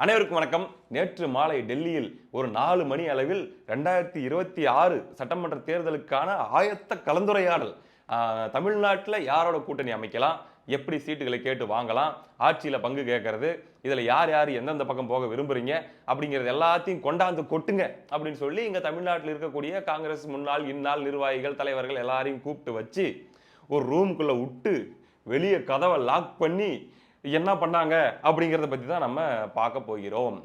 அனைவருக்கும் வணக்கம். நேற்று மாலை டெல்லியில் ஒரு நாலு மணி அளவில் ரெண்டாயிரத்தி இருபத்தி ஆறு சட்டமன்ற தேர்தலுக்கான ஆயத்த கலந்துரையாடல் தமிழ்நாட்டில் யாரோட கூட்டணி அமைக்கலாம் எப்படி சீட்டுகளை கேட்டு வாங்கலாம் ஆட்சியில் பங்கு கேட்கறது இதில் யார் யார் எந்தெந்த பக்கம் போக விரும்புகிறீங்க அப்படிங்கிறது எல்லாத்தையும் கொண்டாந்து கொட்டுங்க அப்படின்னு சொல்லி இங்கே தமிழ்நாட்டில் இருக்கக்கூடிய காங்கிரஸ் முன்னாள் இந்நாள் நிர்வாகிகள் தலைவர்கள் எல்லாரையும் கூப்பிட்டு வச்சு ஒரு ரூம்குள்ளே விட்டு வெளியே கதவை லாக் பண்ணி என்ன பண்ணாங்க அப்படிங்கிறத பற்றி தான் நம்ம பார்க்க போகிறோம்.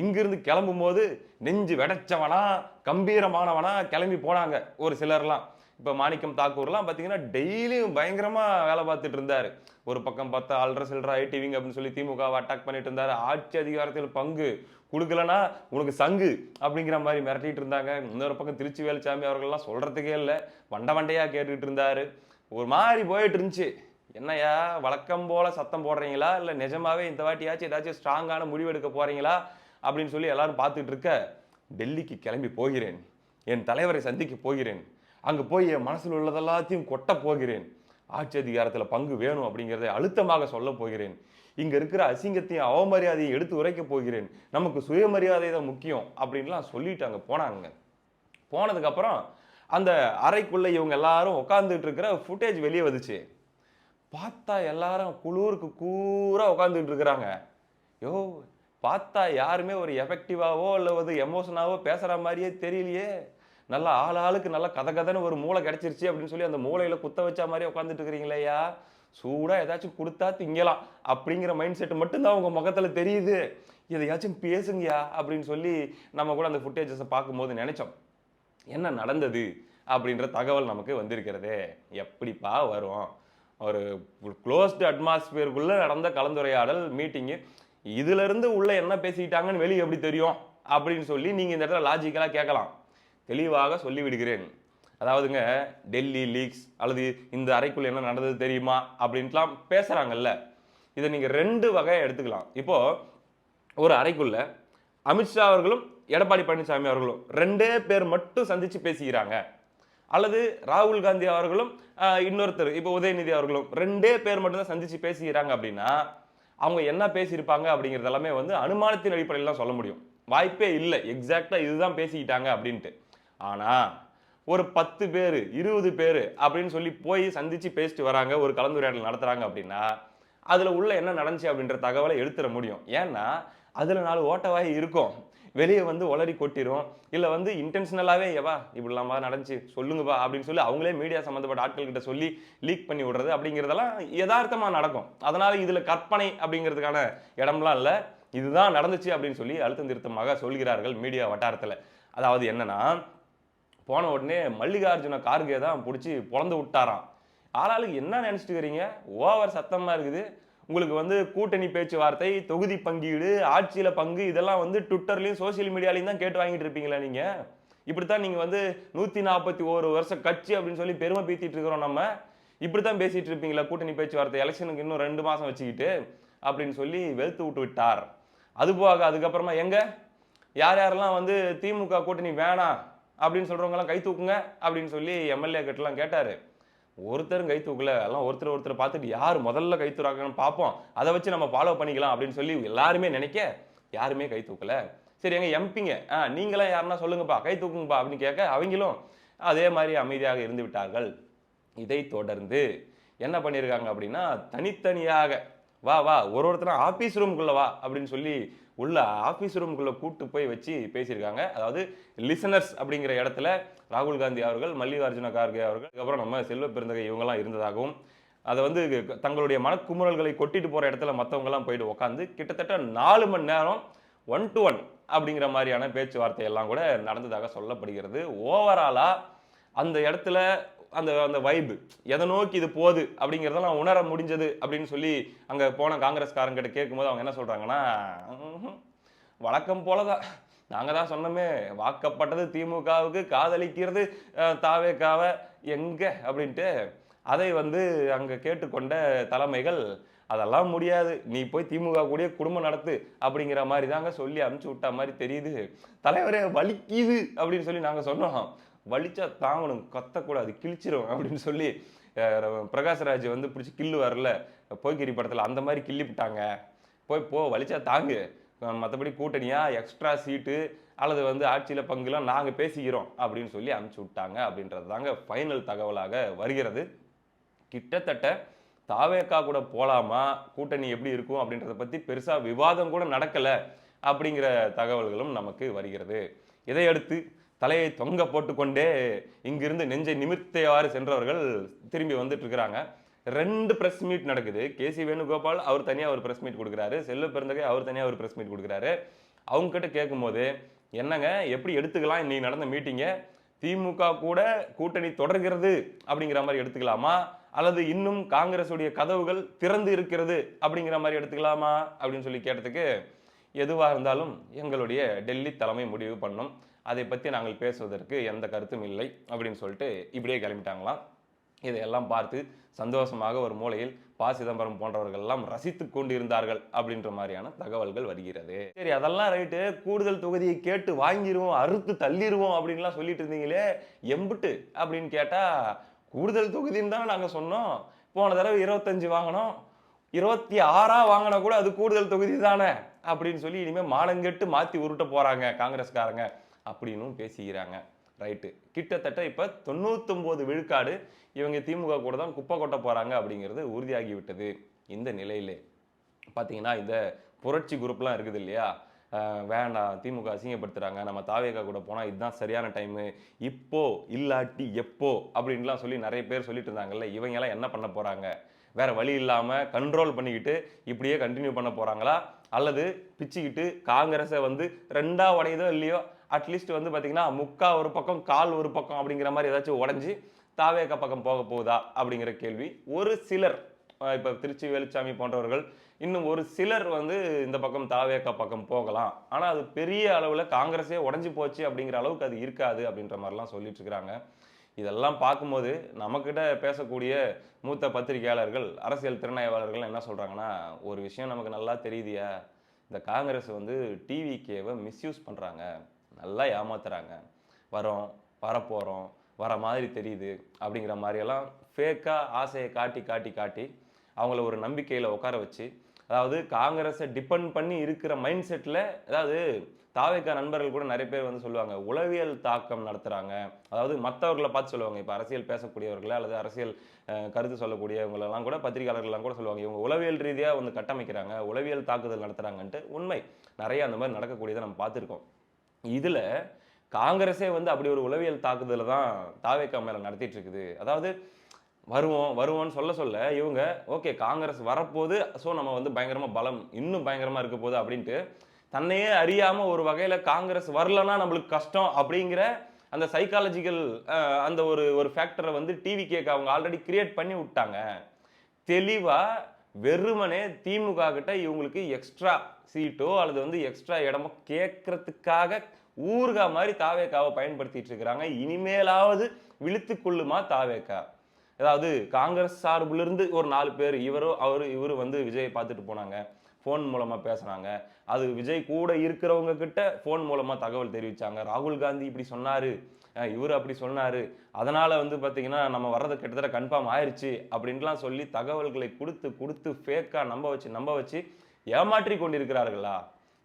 இங்கிருந்து கிளம்பும் போது நெஞ்சு வெடைச்சவனா கம்பீரமானவனா கிளம்பி போனாங்க ஒரு சிலர்லாம். இப்போ மாணிக்கம் தாக்கூர்லாம் பார்த்தீங்கன்னா டெய்லியும் பயங்கரமாக வேலை பார்த்துட்டு இருந்தார். ஒரு பக்கம் பார்த்தா அல்ற சில்றா ஐடிவிங் அப்படின்னு சொல்லி திமுகவை அட்டாக் பண்ணிட்டு இருந்தார். ஆட்சி அதிகாரத்தில் பங்கு கொடுக்கலனா உனக்கு சங்கு அப்படிங்கிற மாதிரி மிரட்டிட்டு இருந்தாங்க. இன்னொரு பக்கம் திருச்சி வேலுச்சாமி அவர்கள்லாம் சொல்கிறதுக்கே இல்லை. வண்ட வண்டையாக கேட்டுக்கிட்டு இருந்தார். ஒரு மாதிரி போயிட்டு இருந்துச்சு. என்னய்யா வழக்கம் போல சத்தம் போடுறீங்களா? இல்லை நிஜமாவே இந்த வாட்டியாச்சும் ஏதாச்சும் ஸ்ட்ராங்கான முடிவெடுக்க போறீங்களா? அப்படின்னு சொல்லி எல்லாரும் பார்த்துட்டு இருக்க டெல்லிக்கு கிளம்பி போகிறேன். என் தலைவரை சந்திக்க போகிறேன். அங்கே போய் என் மனசில் உள்ளதெல்லாத்தையும் கொட்ட போகிறேன். ஆட்சி அதிகாரத்தில் பங்கு வேணும் அப்படிங்கிறத அழுத்தமாக சொல்ல போகிறேன். இங்கே இருக்கிற அசிங்கத்தையும் அவமரியாதையும் எடுத்து உரைக்க போகிறேன். நமக்கு சுயமரியாதை தான் முக்கியம் அப்படின்லாம் சொல்லிட்டு அங்கே போனாங்க. போனதுக்கப்புறம் அந்த அறைக்குள்ளே இவங்க எல்லாரும் உட்காந்துட்டு இருக்கிற ஃபுட்டேஜ் வெளியே வந்துச்சு. பார்த்தா எல்லாரும் குளூருக்கு கூற உட்காந்துட்டு இருக்கிறாங்க யோ பார்த்தா யாருமே ஒரு எஃபெக்டிவாவோ இல்லை ஒரு எமோஷனாவோ பேசுகிற மாதிரியே தெரியலையே. நல்லா ஆள் ஆளுக்கு நல்லா கதை கதைன்னு ஒரு மூளை கிடச்சிருச்சு அப்படின்னு சொல்லி அந்த மூளையில் குத்த வச்ச மாதிரியே உட்காந்துட்டு இருக்கிறீங்களேயா சூடாக ஏதாச்சும் கொடுத்தா திங்கலாம் அப்படிங்கிற மைண்ட் செட் மட்டும்தான் உங்கள் முகத்தில் தெரியுது. எதையாச்சும் பேசுங்கயா அப்படின்னு சொல்லி நம்ம கூட அந்த ஃபுட்டேஜஸை பார்க்கும்போது நினைச்சோம். என்ன நடந்தது அப்படின்ற தகவல் நமக்கு வந்திருக்கிறதே. எப்படிப்பா வரும் ஒரு க்ளோஸ்டு அட்மாஸ்பியருக்குள்ளே நடந்த கலந்துரையாடல் மீட்டிங்கு இதிலிருந்து உள்ளே என்ன பேசிக்கிட்டாங்கன்னு வெளியே எப்படி தெரியும்? அப்படின்னு சொல்லி நீங்கள் இந்த இடத்துல லாஜிக்கலாக கேட்கலாம். தெளிவாக சொல்லிவிடுகிறேன். அதாவதுங்க டெல்லி லீக்ஸ் அல்லது இந்த அறைக்குள்ளே என்ன நடந்தது தெரியுமா? அப்படின்ட்டுலாம் பேசுகிறாங்கல்ல இதை நீங்கள் ரெண்டு வகையாக எடுத்துக்கலாம். இப்போது ஒரு அறைக்குள்ள அமித்ஷா அவர்களும் எடப்பாடி பழனிசாமி அவர்களும் ரெண்டே பேர் மட்டும் சந்தித்து பேசிக்கிறாங்க. அல்லது ராகுல் காந்தி அவர்களும் இன்னொருத்தர் இப்போ உதயநிதி அவர்களும் ரெண்டே பேர் மட்டும்தான் சந்திச்சு பேசிக்கிறாங்க அப்படின்னா அவங்க என்ன பேசியிருப்பாங்க அப்படிங்கிறது எல்லாமே வந்து அனுமானத்தின் அடிப்படையில் தான் சொல்ல முடியும். வாய்ப்பே இல்லை. எக்ஸாக்டாக இதுதான் பேசிக்கிட்டாங்க அப்படின்ட்டு. ஆனால் ஒரு பத்து பேர் இருபது பேர் அப்படின்னு சொல்லி போய் சந்திச்சு பேசிட்டு வராங்க ஒரு கலந்துரையாடல் நடத்துகிறாங்க அப்படின்னா அதில் உள்ள என்ன நடந்துச்சு அப்படின்ற தகவலை எடுத்துட முடியும். ஏன்னா அதில் நாலு ஓட்டவாய் இருக்கும். வெளியே வந்து ஒளரி கொட்டிடும் இல்லை வந்து இன்டென்ஷனலாகவே எவா இப்படிலாமா நடந்துச்சு சொல்லுங்கப்பா அப்படின்னு சொல்லி அவங்களே மீடியா சம்மந்தப்பட்ட ஆட்கள் கிட்ட சொல்லி லீக் பண்ணி விடுறது அப்படிங்கிறதெல்லாம் யதார்த்தமாக நடக்கும். அதனால் இதில் கற்பனை அப்படிங்கிறதுக்கான இடம்லாம் இல்லை. இதுதான் நடந்துச்சு அப்படின்னு சொல்லி அழுத்தம் திருத்தமாக சொல்கிறார்கள் மீடியா வட்டாரத்தில். அதாவது என்னன்னா போன உடனே மல்லிகார்ஜுன கார்கே தான் பிடிச்சி பிறந்து விட்டாராம். ஆளாளுக்கு என்ன நினச்சிட்டு இருக்கிறீங்க ஓவர் சத்தமாக இருக்குது. உங்களுக்கு வந்து கூட்டணி பேச்சுவார்த்தை தொகுதி பங்கீடு ஆட்சியில் பங்கு இதெல்லாம் வந்து ட்விட்டர்லயும் சோசியல் மீடியாலையும் தான் கேட்டு வாங்கிட்டு இருப்பீங்களா இப்படி இப்படித்தான் நீங்கள் வந்து நூற்றி நாற்பத்தி ஒரு வருஷம் கட்சி அப்படின்னு சொல்லி பெருமை பீத்திட்டு இருக்கிறோம் நம்ம. இப்படித்தான் பேசிகிட்டு இருப்பீங்களா கூட்டணி பேச்சுவார்த்தை? எலெக்ஷனுக்கு இன்னும் ரெண்டு மாதம் வச்சுக்கிட்டு அப்படின்னு சொல்லி வெளுத்து விட்டு விட்டார். அது போக அதுக்கப்புறமா எங்கே? யார் யாரெல்லாம் வந்து திமுக கூட்டணி வேணாம் அப்படின்னு சொல்கிறவங்கலாம் கை தூக்குங்க அப்படின்னு சொல்லி எம்எல்ஏ கிட்டலாம் கேட்டார். ஒருத்தரும் கை தூக்கல. எல்லாம் ஒருத்தர் ஒருத்தர் பார்த்துட்டு யார் முதல்ல கை தூக்குறாங்கன்னு பார்ப்போம். அதை வச்சு நம்ம ஃபாலோ பண்ணிக்கலாம் அப்படின்னு சொல்லி எல்லாருமே நினைக்க யாருமே கை தூக்கல. சரி எங்க எம்பிங்க ஆ நீங்களாம் யாருன்னா சொல்லுங்கப்பா கை தூக்குங்கப்பா அப்படின்னு கேட்க அவங்களும் அதே மாதிரி அமைதியாக இருந்து விட்டார்கள். இதை தொடர்ந்து என்ன பண்ணியிருக்காங்க அப்படின்னா தனித்தனியாக வா வா ஒரு ஒருத்தரும் ஆஃபீஸ் ரூம்குள்ளே வா அப்படின்னு சொல்லி உள்ள ஆஃபீஸ் ரூம்குள்ளே கூட்டு போய் வச்சு பேசியிருக்காங்க. அதாவது லிசனர்ஸ் அப்படிங்கிற இடத்துல ராகுல் காந்தி அவர்கள் மல்லிகார்ஜுன கார்கே அவர்கள் அதுக்கப்புறம் நம்ம செல்வ பெருந்தகை இவங்கெல்லாம் இருந்ததாகவும் அதை வந்து தங்களுடைய மனக்குமுறல்களை கொட்டிட்டு போகிற இடத்துல மற்றவங்கலாம் போயிட்டு உட்காந்து கிட்டத்தட்ட நாலு மணி நேரம் ஒன் டு ஒன் அப்படிங்கிற மாதிரியான பேச்சுவார்த்தை எல்லாம் கூட நடந்ததாக சொல்லப்படுகிறது. ஓவராலாக அந்த இடத்துல அந்த அந்த வைபு எதை நோக்கி இது போகுது அப்படிங்கிறதெல்லாம் உணர முடிஞ்சது அப்படின்னு சொல்லி அங்கே போன காங்கிரஸ்காரங்கிட்ட கேட்கும்போது அவங்க என்ன சொல்கிறாங்கன்னா வழக்கம் வழக்கம் போலதான். நாங்கள் தான் சொன்னோமே வாக்கப்பட்டது திமுகவுக்கு காதலிக்கிறது அஹ், தாவேக்காவ எங்கே? அப்படின்ட்டு அதை வந்து அங்கே கேட்டுக்கொண்ட தலைமைகள் அதெல்லாம் முடியாது. நீ போய் திமுக கூட குடும்பம் நடத்து. அப்படிங்கிற மாதிரி தாங்க சொல்லி அனுப்பிச்சி விட்ட மாதிரி தெரியுது. தலைவரே வலிக்குது அப்படின்னு சொல்லி நாங்கள் சொன்னோம். வலிச்சா தாங்கணும் கத்தக்கூடாது கிழிச்சிரும் அப்படின்னு சொல்லி பிரகாஷ்ராஜ் வந்து பிடிச்சி கில்லு வரல போய்கிரி படத்தில் அந்த மாதிரி கிள்ளி விட்டாங்க போய் போ வலிச்சா தாங்கு. மற்றபடி கூட்டணியாக எக்ஸ்ட்ரா சீட்டு அல்லது வந்து ஆட்சியில் பங்குலாம் நாங்கள் பேசிக்கிறோம் அப்படின்னு சொல்லி அனுப்பிச்சி விட்டாங்க அப்படின்றது தாங்க ஃபைனல் தகவலாக வருகிறது. கிட்டத்தட்ட தாவேக்கா கூட போகலாமா கூட்டணி எப்படி இருக்கும் அப்படின்றத பற்றி பெருசாக விவாதம் கூட நடக்கலை அப்படிங்கிற தகவல்களும் நமக்கு வருகிறது. இதையடுத்து தலையை தொங்க போட்டுக்கொண்டே இங்கிருந்து நெஞ்சை நிமிர்த்தையாறு சென்றவர்கள் திரும்பி வந்துட்டு இருக்கிறாங்க ரெண்டு ப்ரெஸ் மீட் நடக்குது. கேசி வேணுகோபால் அவர் தனியாக ஒரு பிரஸ் மீட் கொடுக்குறாரு. செல்வ பிறந்தகை அவர் தனியாக ஒரு ப்ரெஸ் மீட் கொடுக்குறாரு. அவங்க கிட்ட கேட்கும்போது என்னங்க எப்படி எடுத்துக்கலாம் இன்னைக்கு நடந்த மீட்டிங்கை திமுக கூட கூட்டணி தொடர்கிறது அப்படிங்கிற மாதிரி எடுத்துக்கலாமா? அல்லது இன்னும் காங்கிரஸுடைய கதவுகள் திறந்து இருக்கிறது அப்படிங்கிற மாதிரி எடுத்துக்கலாமா? அப்படின்னு சொல்லி கேட்டதுக்கு எதுவாக இருந்தாலும் எங்களுடைய டெல்லி தலைமை முடிவு பண்ணும். அதை பற்றி நாங்கள் பேசுவதற்கு எந்த கருத்தும் இல்லை அப்படின்னு சொல்லிட்டு இப்படியே கிளம்பிட்டாங்களாம். இதையெல்லாம் பார்த்து சந்தோஷமாக ஒரு மூலையில் ப. சிதம்பரம் போன்றவர்கள் எல்லாம் ரசித்து கொண்டிருந்தார்கள் அப்படின்ற மாதிரியான தகவல்கள் வருகிறது. சரி அதெல்லாம் ரைட்டு. கூடுதல் தொகுதியை கேட்டு வாங்கிடுவோம் அறுத்து தள்ளிடுவோம் அப்படின்லாம் சொல்லிட்டு இருந்தீங்களே எம்புட்டு அப்படின்னு கேட்டால் கூடுதல் தொகுதின்னு தான் நாங்கள் சொன்னோம். போன தடவை இருபத்தஞ்சு வாங்கினோம். இருபத்தி ஆறா வாங்கினா கூட அது கூடுதல் தொகுதி தானே அப்படின்னு சொல்லி இனிமேல் மானங்கெட்டு மாற்றி உருட்ட போகிறாங்க காங்கிரஸ்காரங்க. அப்படின்னும் பேசிக்கிறாங்க. ரைட்டு கிட்டத்தட்ட இப்போ தொண்ணூத்தொம்போது விழுக்காடு இவங்க திமுக கூட தான் குப்பை கொட்ட போகிறாங்க அப்படிங்கிறது உறுதியாகி விட்டது இந்த நிலையிலே. பார்த்தீங்கன்னா இந்த புரட்சி குரூப்லாம் இருக்குது இல்லையா? வேண்டாம் திமுக அசிங்கப்படுத்துகிறாங்க நம்ம தாவேகா கூட போனால் இதுதான் சரியான டைமு இப்போ இல்லாட்டி எப்போ? அப்படின்லாம் சொல்லி நிறைய பேர் சொல்லிட்டு இருந்தாங்கல்ல இவங்கெல்லாம் என்ன பண்ண போகிறாங்க வேறு வழி இல்லாமல் கண்ட்ரோல் பண்ணிக்கிட்டு இப்படியே கண்டினியூ பண்ண போகிறாங்களா அல்லது பிச்சுக்கிட்டு காங்கிரஸை வந்து ரெண்டா உடையுதோ இல்லையோ? அட்லீஸ்ட் வந்து பார்த்தீங்கன்னா முக்கா ஒரு பக்கம் கால் ஒரு பக்கம் அப்படிங்கிற மாதிரி ஏதாச்சும் உடஞ்சி தாவேகா பக்கம் போக போகுதா அப்படிங்கிற கேள்வி. ஒரு சிலர் இப்போ திருச்சி வேலுச்சாமி போன்றவர்கள் இன்னும் ஒரு சிலர் வந்து இந்த பக்கம் தாவேக்கா பக்கம் போகலாம். ஆனால் அது பெரிய அளவில் காங்கிரஸே உடஞ்சி போச்சு அப்படிங்கிற அளவுக்கு அது இருக்காது அப்படின்ற மாதிரிலாம் சொல்லிட்டு இருக்கிறாங்க. இதெல்லாம் பார்க்கும்போது நம்மக்கிட்ட பேசக்கூடிய மூத்த பத்திரிகையாளர்கள் அரசியல் திறனாய்வாளர்கள் என்ன சொல்கிறாங்கன்னா ஒரு விஷயம் நமக்கு நல்லா தெரியுதியா? இந்த காங்கிரஸ் வந்து டிவிகேவை மிஸ்யூஸ் பண்ணுறாங்க நல்லா ஏமாத்துறாங்க. வரோம் வரப்போகிறோம் வர மாதிரி தெரியுது அப்படிங்கிற மாதிரியெல்லாம் ஃபேக்காக ஆசையை காட்டி காட்டி காட்டி அவங்கள ஒரு நம்பிக்கையில் உட்கார வச்சு அதாவது காங்கிரஸை டிபெண்ட் பண்ணி இருக்கிற மைண்ட் செட்டில் அதாவது தாவேக்கா நண்பர்கள் கூட நிறைய பேர் வந்து சொல்லுவாங்க உளவியல் தாக்கம் நடத்துகிறாங்க அதாவது மற்றவர்களை பார்த்து சொல்லுவாங்க. இப்போ அரசியல் பேசக்கூடியவர்களை அல்லது அரசியல் கருத்து சொல்லக்கூடியவங்களெல்லாம் கூட பத்திரிகையாளர்கள்லாம் கூட சொல்லுவாங்க இவங்க உளவியல் ரீதியாக வந்து கட்டமைக்கிறாங்க உளவியல் தாக்குதல் நடத்துகிறாங்கன்ட்டு உண்மை. நிறைய அந்த மாதிரி நடக்கக்கூடியதை நம்ம பார்த்துருக்கோம். இதில் காங்கிரஸே வந்து அப்படி ஒரு உளவியல் தாக்குதலை தான் தாவேக்கா மேலே நடத்திட்டு இருக்குது. அதாவது வருவோம் வருவோம்னு சொல்ல சொல்ல இவங்க ஓகே காங்கிரஸ் வரப்போகுது ஸோ நம்ம வந்து பயங்கரமாக பலம் இன்னும் பயங்கரமாக இருக்க போகுது அப்படின்ட்டு தன்னையே அறியாமல் ஒரு வகையில் காங்கிரஸ் வரலன்னா நம்மளுக்கு கஷ்டம் அப்படிங்கிற அந்த சைக்காலஜிக்கல் அந்த ஒரு ஒரு ஃபேக்டரை வந்து டிவி கேட்க அவங்க ஆல்ரெடி கிரியேட் பண்ணி விட்டாங்க. தெளிவாக வெறுமனே திமுக கிட்ட இவங்களுக்கு எக்ஸ்ட்ரா சீட்டோ அல்லது வந்து எக்ஸ்ட்ரா இடமோ கேட்கறதுக்காக ஊர்கா மாதிரி தாவேக்காவை பயன்படுத்திட்டு இருக்கிறாங்க. இனிமேலாவது விழித்து கொள்ளுமா தாவேக்கா? அதாவது காங்கிரஸ் சார்பிலிருந்து ஒரு நாலு பேர் இவரோ அவரு இவரு வந்து விஜயை பார்த்துட்டு போனாங்க. ஃபோன் மூலமாக பேசுனாங்க. அது விஜய் கூட இருக்கிறவங்க கிட்ட ஃபோன் மூலமாக தகவல் தெரிவித்தாங்க ராகுல் காந்தி இப்படி சொன்னார். இவர் அப்படி சொன்னார். அதனால் வந்து பார்த்திங்கன்னா நம்ம வர்றது கிட்டத்தட்ட கன்ஃபார்ம் ஆயிடுச்சு அப்படின்லாம் சொல்லி தகவல்களை கொடுத்து கொடுத்து ஃபேக்காக நம்ப வச்சு நம்ப வச்சு ஏமாற்றி கொண்டிருக்கிறார்களா?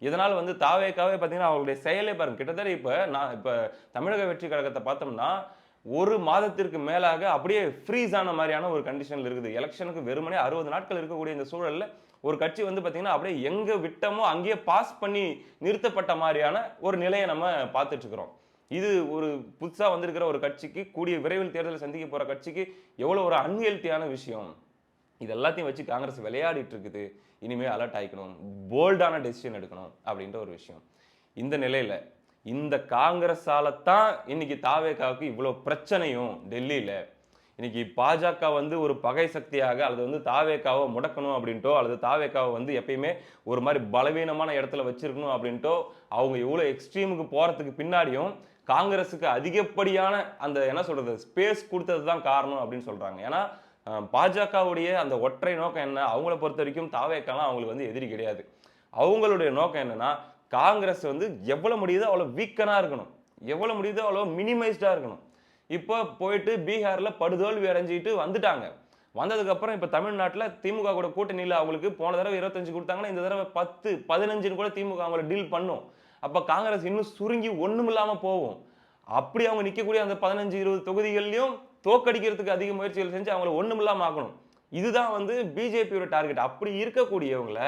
இதனால் வந்து தாவேக்காவே பார்த்தீங்கன்னா அவங்களுடைய செயலே பாருங்க. கிட்டத்தட்ட இப்போ நான் இப்போ தமிழக வெற்றி கழகத்தை பார்த்தோம்னா ஒரு மாதத்திற்கு மேலாக அப்படியே ஃப்ரீஸ் ஆன மாதிரியான ஒரு கண்டிஷனில் இருக்குது. எலெக்ஷனுக்கு வெறுமனே அறுபது நாட்கள் இருக்கக்கூடிய இந்த சூழலில் ஒரு கட்சி வந்து பார்த்தீங்கன்னா அப்படியே எங்கே விட்டமோ அங்கேயே பாஸ் பண்ணி நிறுத்தப்பட்ட மாதிரியான ஒரு நிலையை நம்ம பார்த்துட்டு இருக்கிறோம். இது ஒரு புதுசாக வந்திருக்கிற ஒரு கட்சிக்கு கூடிய விரைவில் தேர்தலை சந்திக்க போகிற கட்சிக்கு எவ்வளோ ஒரு அன்ஹெல்த்தியான விஷயம். இது எல்லாத்தையும் வச்சு காங்கிரஸ் விளையாடிட்டு இருக்குது. இனிமேல் அலர்ட் ஆகிக்கணும் போல்டான டெசிஷன் எடுக்கணும் அப்படின்ற ஒரு விஷயம். இந்த நிலையில் இந்த காங்கிரஸால தான் இன்னைக்கு தாவேக்காவுக்கு இவ்வளோ பிரச்சனையும் டெல்லியில். இன்னைக்கு பாஜக வந்து ஒரு பகை சக்தியாக அல்லது வந்து தாவேக்காவை முடக்கணும் அப்படின்ட்டோ அல்லது தாவேக்காவை வந்து எப்பயுமே ஒரு மாதிரி பலவீனமான இடத்துல வச்சிருக்கணும் அப்படின்ட்டோ அவங்க இவ்வளோ எக்ஸ்ட்ரீமுக்கு போகிறதுக்கு பின்னாடியும் காங்கிரஸுக்கு அதிகப்படியான அந்த என்ன சொல்கிறது ஸ்பேஸ் கொடுத்தது தான் காரணம் அப்படின்னு சொல்கிறாங்க ஏன்னா பாஜகவுடைய அந்த ஒற்றை நோக்கம் என்ன? அவங்கள பொறுத்த வரைக்கும் தாவேக்காலாம் அவங்களுக்கு வந்து எதிரி கிடையாது. அவங்களுடைய நோக்கம் என்னன்னா காங்கிரஸ் வந்து எவ்வளோ முடியுதோ அவ்வளோ வீக்கனாக இருக்கணும். எவ்வளோ முடியுதோ அவ்வளோ மினிமைஸ்டாக இருக்கணும். இப்போ போயிட்டு பீகாரில் படுதோல்வி அடைஞ்சிட்டு வந்துட்டாங்க. வந்ததுக்கப்புறம் இப்போ தமிழ்நாட்டில் திமுக கூட கூட்டணியில் அவங்களுக்கு போன தடவை இருபத்தஞ்சு கொடுத்தாங்கன்னா இந்த தடவை பத்து பதினஞ்சுன்னு கூட திமுக அவங்கள டீல் பண்ணும். அப்போ காங்கிரஸ் இன்னும் சுருங்கி ஒன்றுமில்லாமல் போகும். அப்படி அவங்க நிற்கக்கூடிய அந்த பதினஞ்சு இருபது தொகுதிகள்லையும் தோக்கடிக்கிறதுக்கு அதிக முயற்சிகள் செஞ்சு அவங்கள ஒன்றுமில்லாமல் இல்லாம ஆக்கணும். இதுதான் வந்து பிஜேபியோட டார்கெட். அப்படி இருக்கக்கூடியவங்கள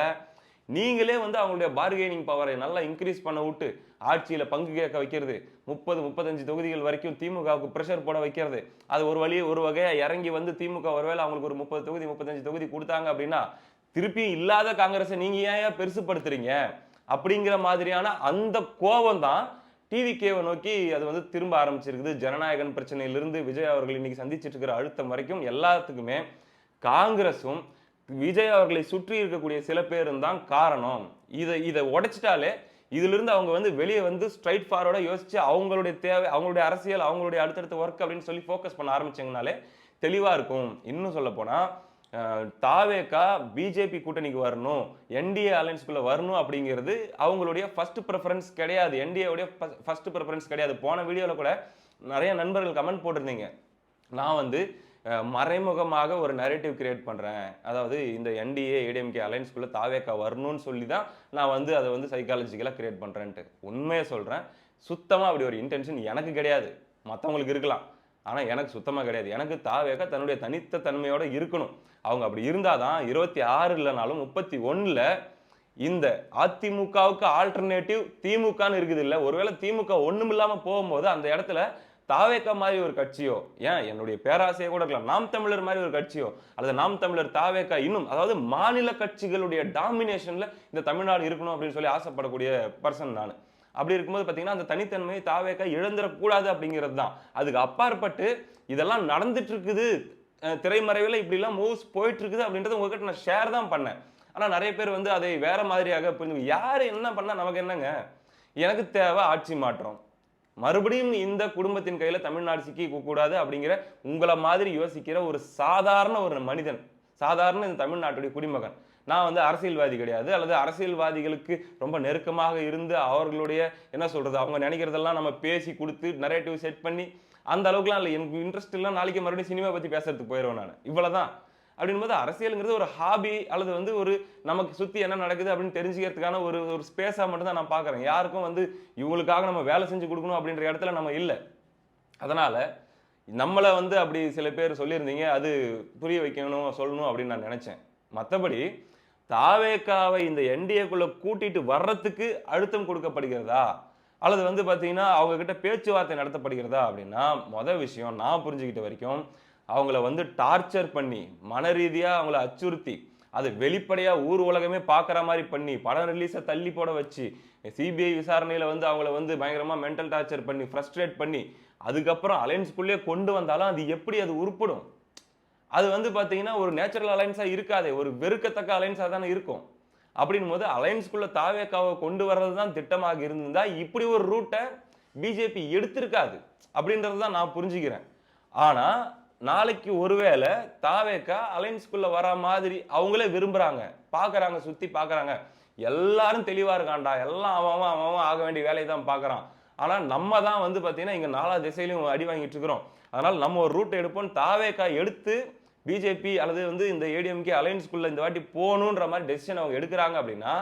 நீங்களே வந்து அவங்களுடைய பார்கெனிங் பவரை நல்லா இன்க்ரீஸ் பண்ண விட்டு ஆட்சியில் பங்கு கேட்க வைக்கிறது. முப்பது முப்பத்தஞ்சு தொகுதிகள் வரைக்கும் திமுகவுக்கு ப்ரெஷர் போட வைக்கிறது. அது ஒரு வழி ஒரு வகையாக இறங்கி வந்து திமுக ஒருவேளை அவங்களுக்கு ஒரு முப்பது தொகுதி முப்பத்தஞ்சு தொகுதி கொடுத்தாங்க அப்படின்னா திருப்பியும் இல்லாத காங்கிரஸை நீங்கள் ஏன் பெருசுப்படுத்துறீங்க? அப்படிங்கிற மாதிரியான அந்த கோபம் தான் டிவிகேவை நோக்கி அது வந்து திரும்ப ஆரம்பிச்சிருக்குது. ஜனநாயகன் பிரச்சனையிலிருந்து விஜய் அவர்கள் இன்னைக்கு சந்திச்சிட்டு இருக்கிற அழுத்தம் வரைக்கும் எல்லாத்துக்குமே காங்கிரஸும் விஜய் அவர்களை சுற்றி இருக்கக்கூடிய சில பேரும் தான் காரணம். இதை இதை உடைச்சிட்டாலே இதிலிருந்து அவங்க வந்து வெளியே வந்து ஸ்ட்ரைட் ஃபார்வர்டாக யோசிச்சு அவங்களுடைய தேவை அவங்களுடைய அரசியல் அவங்களுடைய அடுத்தடுத்த ஒர்க் அப்படின்னு சொல்லி ஃபோக்கஸ் பண்ண ஆரம்பிச்சிங்கனாலே தெளிவாக இருக்கும். இன்னும் சொல்ல போனால் தாவேக்கா பிஜேபி கூட்டணிக்கு வரணும் என்டிஏ அலையன்ஸ்குள்ளே வரணும் அப்படிங்கிறது அவங்களுடைய ஃபர்ஸ்ட் ப்ரிஃபரன்ஸ் கிடையாது. என்டிஏவுடைய ஃபர்ஸ்ட் ப்ரிஃபரன்ஸ் கிடையாது. போன வீடியோவில் கூட நிறைய நண்பர்கள் கமெண்ட் போட்டிருந்தீங்க. நான் வந்து மறைமுகமாக ஒரு நரேட்டிவ் கிரியேட் பண்ணுறேன் அதாவது இந்த என்டிஏ ஏடிஎம்கே அலைன்ஸ்குள்ளே தாவேக்கா வரணும்னு சொல்லி தான் நான் வந்து அதை வந்து சைக்காலஜிக்கலாக கிரியேட் பண்ணுறேன்ட்டு உண்மையை சொல்கிறேன் சுத்தமாக அப்படி ஒரு இன்டென்ஷன் எனக்கு கிடையாது. மற்றவங்களுக்கு இருக்கலாம். ஆனால் எனக்கு சுத்தமாக கிடையாது. எனக்கு தாவேக்கா தன்னுடைய தனித்த தன்மையோடு இருக்கணும். அவங்க அப்படி இருந்தால் தான் இருபத்தி ஆறு இல்லைனாலும் முப்பத்தி ஒன்றில் இந்த அதிமுகவுக்கு ஆல்டர்னேட்டிவ் திமுகன்னு இருக்குது இல்லை ஒருவேளை திமுக ஒன்றும் இல்லாமல் போகும்போது அந்த இடத்துல தாவேக்கா மாதிரி ஒரு கட்சியோ ஏன் என்னுடைய பேராசையை கூட இருக்கலாம் நாம் தமிழர் மாதிரி ஒரு கட்சியோ அல்லது நாம் தமிழர் தாவேக்கா இன்னும் அதாவது மாநில கட்சிகளுடைய டாமினேஷன்ல இந்த தமிழ்நாடு இருக்கணும் அப்படின்னு சொல்லி ஆசைப்படக்கூடிய பர்சன் நான். அப்படி இருக்கும்போது பார்த்தீங்கன்னா அந்த தனித்தன்மையை தாவேக்கா இழந்துடக்கூடாது அப்படிங்கிறது தான். அதுக்கு அப்பாற்பட்டு இதெல்லாம் நடந்துட்டு இருக்குது. திரைமறைவில் இப்படிலாம் மூவ்ஸ் போயிட்டு இருக்குது அப்படின்றத உங்ககிட்ட நான் ஷேர் தான் பண்ணேன். ஆனால் நிறைய பேர் வந்து அதை வேற மாதிரியாக புரிஞ்சு யார் என்ன பண்ணால் நமக்கு என்னங்க? எனக்கு தேவை ஆட்சி மாற்றம். மறுபடியும் இந்த குடும்பத்தின் கையில் தமிழ்நாடு சிக்கி கூடாது அப்படிங்கிற உங்களை மாதிரி யோசிக்கிற ஒரு சாதாரண ஒரு மனிதன் சாதாரண இந்த தமிழ்நாட்டுடைய குடிமகன். நான் வந்து அரசியல்வாதி கிடையாது அல்லது அரசியல்வாதிகளுக்கு ரொம்ப நெருக்கமாக இருந்து அவர்களுடைய என்ன சொல்கிறது அவங்க நினைக்கிறதெல்லாம் நம்ம பேசி கொடுத்து நரேட்டிவ் செட் பண்ணி அந்த அளவுக்குலாம் இல்லை. எனக்கு இன்ட்ரெஸ்ட் இல்லை நாளைக்கு மறுபடியும் சினிமா பற்றி பேசுறதுக்கு போயிடுவேன் நான். இவ்வளோதான் அப்படின்போது அரசியலுங்கிறது ஒரு ஹாபி அல்லது வந்து ஒரு நமக்கு சுற்றி என்ன நடக்குது அப்படின்னு தெரிஞ்சுக்கிறதுக்கான ஒரு ஒரு ஸ்பேஸாக மட்டும்தான் நான் பார்க்குறேன் யாருக்கும் வந்து இவங்களுக்காக நம்ம வேலை செஞ்சு கொடுக்கணும் அப்படின்ற இடத்துல நம்ம இல்லை. அதனால் நம்மளை வந்து அப்படி சில பேர் சொல்லியிருந்தீங்க அது புரிய வைக்கணும் சொல்லணும் அப்படின்னு நான் நினச்சேன். மற்றபடி தாவேக்காவை இந்த என்டிஏக்குள்ளே கூட்டிகிட்டு வர்றதுக்கு அழுத்தம் கொடுக்கப்படுகிறதா? அல்லது வந்து பார்த்தீங்கன்னா அவங்கக்கிட்ட பேச்சுவார்த்தை நடத்தப்படுகிறதா அப்படின்னா மொதல் விஷயம் நான் புரிஞ்சுக்கிட்ட வரைக்கும் அவங்கள வந்து டார்ச்சர் பண்ணி மன ரீதியாக அவங்கள அச்சுறுத்தி அது வெளிப்படையாக ஊர் உலகமே பார்க்குற மாதிரி பண்ணி படம் ரிலீஸை தள்ளி போட வச்சு சிபிஐ விசாரணையில் வந்து அவங்கள வந்து பயங்கரமாக மென்டல் டார்ச்சர் பண்ணி ஃப்ரஸ்ட்ரேட் பண்ணி அதுக்கப்புறம் அலைன்ஸ்குள்ளேயே கொண்டு வந்தாலும் அது எப்படி அது உருப்படும்? அது வந்து பார்த்தீங்கன்னா ஒரு நேச்சுரல் அலைன்ஸாக இருக்காதே ஒரு வெறுக்கத்தக்க அலைன்ஸாக தானே இருக்கும். அப்படின் போது அலையன்ஸ்குள்ளே தாவேக்காவை கொண்டு வர்றது தான் திட்டமாக இருந்திருந்தா இப்படி ஒரு ரூட்டை பிஜேபி எடுத்திருக்காது. அப்படின்றது தான் நான் புரிஞ்சுக்கிறேன். ஆனால் நாளைக்கு ஒருவேளை தாவேக்கா அலையன்ஸ்குள்ளே வர மாதிரி அவங்களே விரும்புகிறாங்க பார்க்குறாங்க சுற்றி பார்க்குறாங்க எல்லாரும் தெளிவாக இருக்கான்டா. எல்லாம் அவன் அவன் அவன் ஆக வேண்டிய வேலையை தான் பார்க்குறான் ஆனால் நம்ம தான் வந்து பார்த்தீங்கன்னா இங்கே நாலா திசையிலையும் அடி வாங்கிட்டு இருக்கிறோம். அதனால் நம்ம ஒரு ரூட் எடுப்போம் தாவேக்கா எடுத்து பிஜேபி அல்லது வந்து இந்த ஏடிஎம்கே அலையன்ஸ்குள்ளே இந்த வாட்டி போகணுன்ற மாதிரி டெசிஷன் அவங்க எடுக்கிறாங்க அப்படின்னா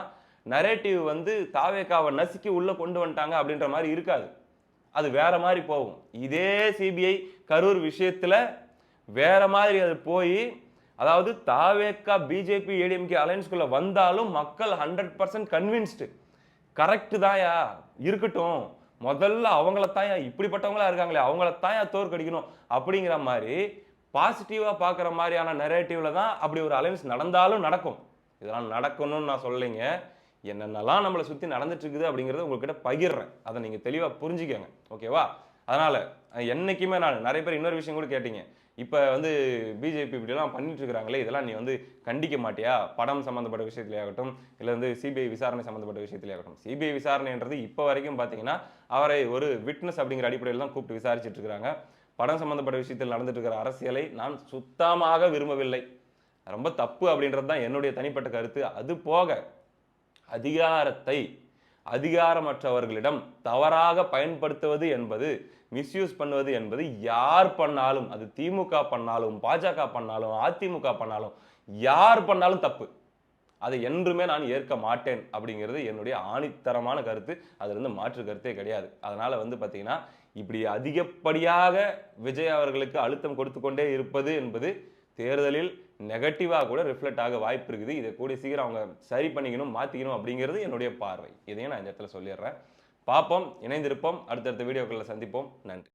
நரேட்டிவ் வந்து தாவேக்காவை நசுக்கி உள்ளே கொண்டு வந்துட்டாங்க அப்படின்ற மாதிரி இருக்காது. அது வேற மாதிரி போகும். இதே சிபிஐ கரூர் விஷயத்தில் வேற மாதிரி அது போய் அதாவது தாவேக்கா பிஜேபி ஏடிஎம்கே அலையன்ஸ்குள்ளே வந்தாலும் மக்கள் ஹண்ட்ரட் பர்சன்ட் கன்வின்ஸ்டு கரெக்டு தாயா இருக்கட்டும். முதல்ல அவங்கள தாயா இப்படிப்பட்டவங்களா இருக்காங்களே. அவங்கள தாயா தோற்கடிக்கணும் அப்படிங்கிற மாதிரி பாசிட்டிவாக பார்க்குற மாதிரியான நெரேட்டிவில் தான் அப்படி ஒரு அலைன்ஸ் நடந்தாலும் நடக்கும். இதெல்லாம் நடக்கணும்னு நான் சொல்லலைங்க. என்னென்னலாம் நம்மளை சுற்றி நடந்துட்டுருக்குது அப்படிங்கிறத உங்கள்கிட்ட பகிர்றேன். அதை நீங்கள் தெளிவாக புரிஞ்சுக்கோங்க. ஓகேவா? அதனால் என்றைக்குமே நான் நிறைய பேர் இன்னொரு விஷயம் கூட கேட்டீங்க. இப்போ வந்து பிஜேபி இப்படிலாம் பண்ணிட்டுருக்காங்களே இதெல்லாம் நீ வந்து கண்டிக்க மாட்டியா? படம் சம்மந்தப்பட்ட விஷயத்திலேயாகட்டும் இல்லை வந்து சிபிஐ விசாரணை சம்மந்தப்பட்ட விஷயத்திலேயாகட்டும். சிபிஐ விசாரணைன்றது இப்போ வரைக்கும் பார்த்தீங்கன்னா அவரை ஒரு விட்னஸ் அப்படிங்கிற அடிப்படையில் தான் கூப்பிட்டு விசாரிச்சுட்டு இருக்கிறாங்க. படம் சம்மந்தப்பட்ட விஷயத்தில் நடந்துட்டு இருக்கிற அரசியலை நான் சுத்தமாக விரும்பவில்லை. ரொம்ப தப்பு அப்படின்றது தான் என்னுடைய தனிப்பட்ட கருத்து. அது போக அதிகாரத்தை அதிகாரமற்றவர்களிடம் தவறாக பயன்படுத்துவது என்பது மிஸ்யூஸ் பண்ணுவது என்பது யார் பண்ணாலும் அது திமுக பண்ணாலும் பாஜக பண்ணாலும் அதிமுக பண்ணாலும் யார் பண்ணாலும் தப்பு. அதை என்றுமே நான் ஏற்க மாட்டேன் அப்படிங்கிறது என்னுடைய ஆணித்தரமான கருத்து. அதுலருந்து மாற்று கருத்தே கிடையாது. அதனால் வந்து பார்த்தீங்கன்னா இப்படி அதிகப்படியாக விஜய் அவர்களுக்கு அழுத்தம் கொடுத்து கொண்டே இருப்பது என்பது தேர்தலில் நெகட்டிவாக கூட ரிஃப்ளெக்ட் ஆக வாய்ப்பு இருக்குது. இதை கூடிய சீக்கிரம் அவங்க சரி பண்ணிக்கணும் மாற்றிக்கணும் அப்படிங்கிறது என்னுடைய பார்வை. இதையும் நான் இந்த இடத்துல சொல்லிடுறேன். பார்ப்போம் இணைந்திருப்போம். அடுத்தடுத்த வீடியோக்களில் சந்திப்போம். நன்றி.